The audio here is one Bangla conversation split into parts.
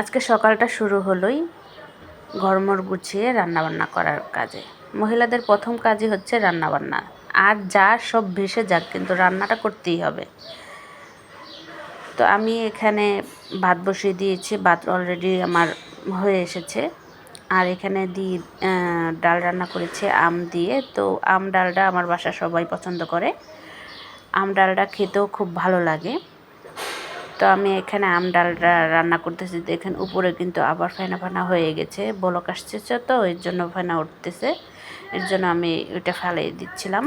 আজকে সকালটা শুরু হলোই ঘরমর গুছিয়ে রান্নাবান্না করার কাজে। মহিলাদের প্রথম কাজই হচ্ছে রান্নাবান্না। আর যা সব ভেসে যাক, কিন্তু রান্নাটা করতেই হবে। তো আমি এখানে ভাত বসিয়ে দিয়েছি, ভাত অলরেডি আমার হয়ে এসেছে। আর এখানে দি ডাল রান্না করেছে, আম দিয়ে। তো আম ডালটা আমার বাসা সবাই পছন্দ করে। আম ডালটা খেতেও খুব ভালো লাগে। তো আমি এখানে আম ডাল রান্না করতেছি, দেখেন উপরে কিন্তু আবার ফেনা ফেনা হয়ে গেছে, বলক আসছে তো, এর জন্য ফেনা উঠতেছে, এর জন্য আমি ওইটা ফেলাই দিচ্ছিলাম।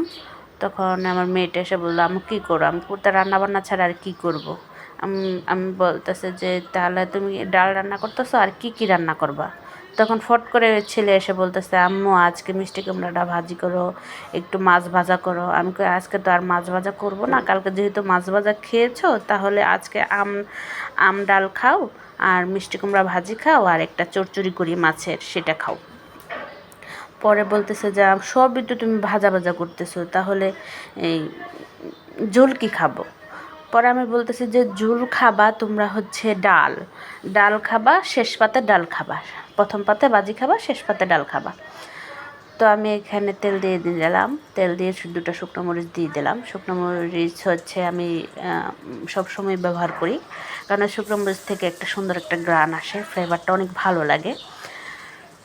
তখন আমার মেয়েটা এসে বলল আমি কী করো? আমি কুর্তা রান্না বান্না ছাড়া আর কী করব? আমি বলতেছে যে, তাহলে তুমি ডাল রান্না করতেছো, আর কি কি রান্না করবা? তখন ফট করে ছেলে এসে বলতেছে, আম্মু, আজকে মিষ্টি কুমড়াটা ভাজি করো, একটু মাছ ভাজা করো। আমি আজকে তো আর মাছ ভাজা করব না, কালকে যেহেতু মাছ ভাজা খেয়েছো, তাহলে আজকে আম আম ডাল খাও, আর মিষ্টি কুমড়া ভাজি খাও, আর একটা চচ্চড়ি করি মাছের, সেটা খাও। পরে বলতেছে যে, সবই তো তুমি ভাজা ভাজা করতেছো, তাহলে এই ঝোল কী খাব। পরে আমি বলতেছি যে ঝুল খাবা তোমরা হচ্ছে ডাল। ডাল খাবা, শেষ পাতে ডাল খাবা। প্রথম পাতে বাজি খাবা, শেষ পাতে ডাল খাবা। তো আমি এখানে তেল দিয়ে দিয়ে দিলাম। তেল দিয়ে দুটো শুকনো মরিচ দিয়ে দিলাম। শুকনো মরিচ হচ্ছে আমি সব সময় ব্যবহার করি। কারণ শুকনো মরিচ থেকে একটা সুন্দর একটা গ্রান আসে, ফ্লেভারটা অনেক ভালো লাগে।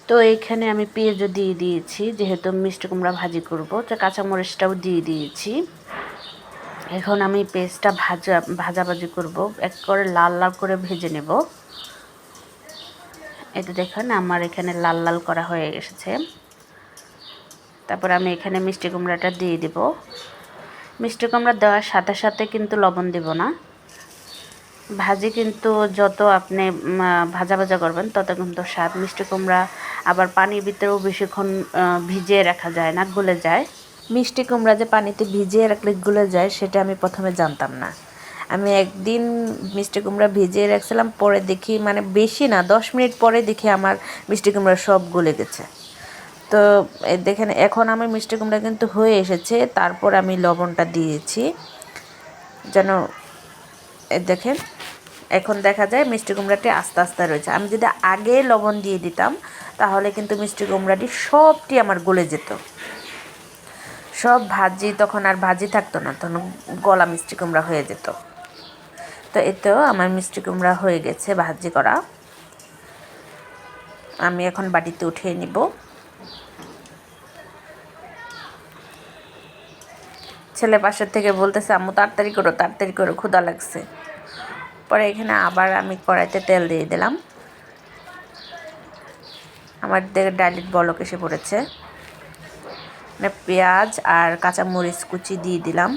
তো এইখানে আমি পেঁয়াজও দিয়ে দিয়েছি, যেহেতু মিষ্টি কুমড়া ভাজি করব, তো কাঁচামরিচটাও দিয়ে দিয়েছি। এখন আমি পেস্টটা ভাজা, ভাজাভাজি করব। এক করে লাল লাল করে ভেজে নেব। এটা দেখুন, আমার এখানে লাল লাল করা হয়ে এসেছে। তারপর আমি এখানে মিষ্টি কুমড়াটা দিয়ে দেব। মিষ্টি কুমড়া দেওয়ার সাথে সাথে কিন্তু লবণ দেব না। ভাজি কিন্তু যত আপনি ভাজা ভাজা করবেন, তত কিন্তু স্বাদ। মিষ্টি কুমড়া আবার পানির ভিতরেও বেশিক্ষণ ভিজিয়ে রাখা যায় না, গলে যায়। মিষ্টি কুমড়া যে পানিতে ভিজিয়ে রাখলে গুলে যায়, সেটা আমি প্রথমে জানতাম না। আমি একদিন মিষ্টি কুমড়া ভিজিয়ে রাখছিলাম, পরে দেখি মানে বেশি না, দশ মিনিট পরে দেখি আমার মিষ্টি কুমড়া সব গলে গেছে। তো দেখেন, এখন আমার মিষ্টি কুমড়া কিন্তু হয়ে এসেছে, তারপর আমি লবণটা দিয়েছি। যেন দেখেন, এখন দেখা যায় মিষ্টি কুমড়াটি আস্তে আস্তে রয়েছে। আমি যদি আগে লবণ দিয়ে দিতাম, তাহলে কিন্তু মিষ্টি কুমড়াটি সবটি আমার গলে যেত। সব ভাজি তখন আর ভাজি থাকতো না, তখন গলা মিষ্টি কুমড়া হয়ে যেত। তো এতেও আমার মিষ্টি কুমড়া হয়ে গেছে ভাজি করা। আমি এখন বাটিতে উঠিয়ে নিব। ছেলে পাশের থেকে বলতেছে, আম্মু, তাড়াতাড়ি করো তাড়াতাড়ি করো ক্ষুদা লাগছে। পরে এখানে আবার আমি কড়াইতে তেল দিয়ে দিলাম। আমার ডালির বলক এসে পড়েছে। পেঁয়াজ আর কাঁচামরিচ কুচি দিয়ে দিলাম।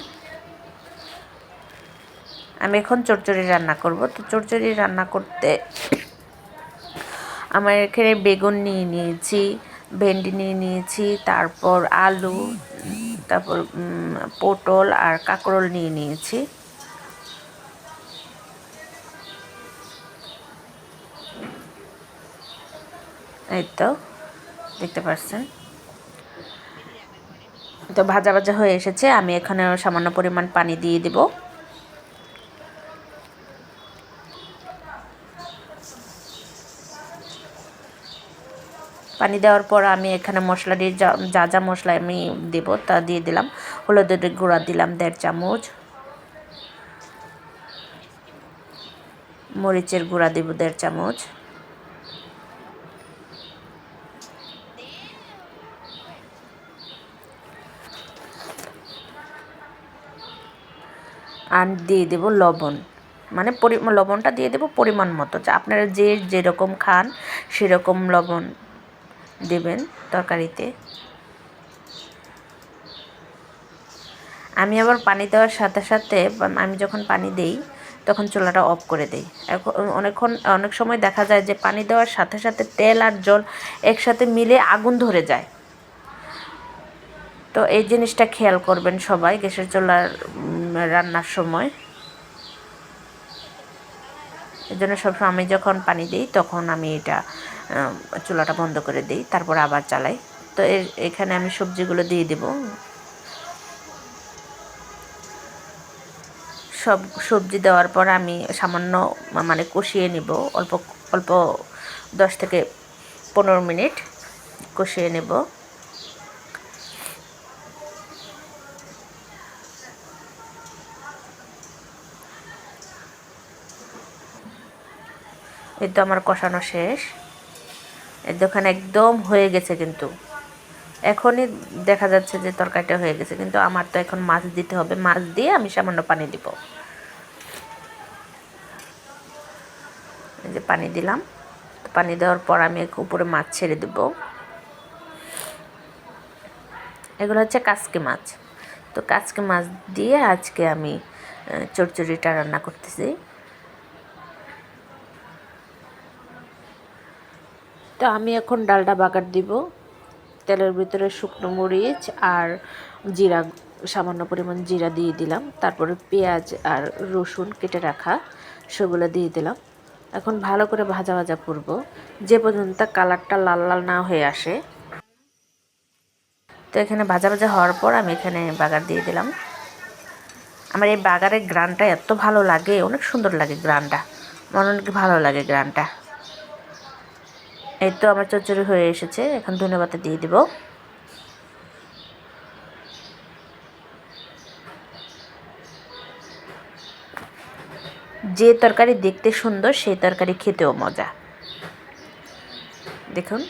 আমি এখন চচ্চড়ি রান্না করব। তো চচ্চড়ি রান্না করতে আমার এখানে বেগুন নিয়ে নিয়েছি, ভেন্ডি নিয়ে নিয়েছি, তারপর আলু, তারপর পটল আর কাঁকরোল নিয়ে নিয়েছি। এই তো, দেখতে পাচ্ছেন তো ভাজা ভাজা হয়ে এসেছে, আমি এখানে সামান্য পরিমাণ পানি দিয়ে দেব। পানি দেওয়ার পর আমি এখানে মশলা দিয়ে যা যা মশলা আমি দেব, তা দিয়ে দিলাম। হলুদের গুঁড়া দিলাম দেড় চামচ। মরিচের গুঁড়া দেব দেড় চামচ। আর দিয়ে দেবো লবণ। মানে পরি, লবণটা দিয়ে দেবো পরিমাণ মতো। আপনারা যে যেরকম খান, সেরকম লবণ দেবেন তরকারিতে। আমি আবার পানি দেওয়ার সাথে সাথে আমি যখন পানি দেই, তখন চুলাটা অফ করে দেই। এখন অনেকক্ষণ, অনেক সময় দেখা যায় যে পানি দেওয়ার সাথে সাথে তেল আর জল একসাথে মিলে আগুন ধরে যায়। তো এই জিনিসটা খেয়াল করবেন সবাই, গ্যাসের চুলার রান্নার সময়। এই জন্য সবসময় আমি যখন পানি দিই, তখন আমি এটা চুলাটা বন্ধ করে দিই, তারপর আবার চালাই। তো এখানে আমি সবজিগুলো দিয়ে দেব। সব সবজি দেওয়ার পর আমি সামান্য মানে কষিয়ে নিব। অল্প অল্প দশ থেকে পনেরো মিনিট কষিয়ে নেব। এই তো আমার কষানো শেষ। এর দোকানে একদম হয়ে গেছে কিন্তু। এখনই দেখা যাচ্ছে যে তরকারিটা হয়ে গেছে, কিন্তু আমার তো এখন মাছ দিতে হবে। মাছ দিয়ে আমি সামান্য পানি দিব। যে পানি দিলাম। পানি দেওয়ার পর আমি উপরে মাছ ছেড়ে দেব। এগুলো হচ্ছে কাসকি মাছ। তো কাসকি মাছ দিয়ে আজকে আমি চচ্চড়িটা রান্না করতেছি। তো আমি এখন ডালটা বাগার দিব। তেলের ভিতরে শুকনো মরিচ আর জিরা, সামান্য পরিমাণ জিরা দিয়ে দিলাম। তারপরে পেঁয়াজ আর রসুন কেটে রাখা, সেগুলো দিয়ে দিলাম। এখন ভালো করে ভাজা ভাজা করব। যে পর্যন্ত কালারটা লাল লাল না হয়ে আসে। তো এখানে ভাজা ভাজা হওয়ার পর আমি এখানে বাগার দিয়ে দিলাম। আমার এই বাগারের গ্রানটা এত ভালো লাগে, অনেক সুন্দর লাগে গ্রানটা। মনে অনেক ভালো লাগে গ্রানটা। এই তো আমার চচ্চড়ি হয়ে এসেছে, এখন ধন্যবাদ দিয়ে দিব। যে তরকারি দেখতে সুন্দর, সেই তরকারি খেতেও মজা। দেখুন,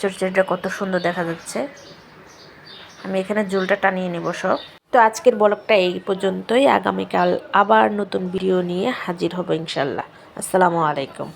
চচ্চড়িটা কত সুন্দর দেখা যাচ্ছে। আমি এখানে জুলটা টানিয়ে নেব সব। তো আজকের ব্লগটা এই পর্যন্তই। আগামীকাল আবার নতুন ভিডিও নিয়ে হাজির হব ইনশাল্লাহ। আসসালামু আলাইকুম।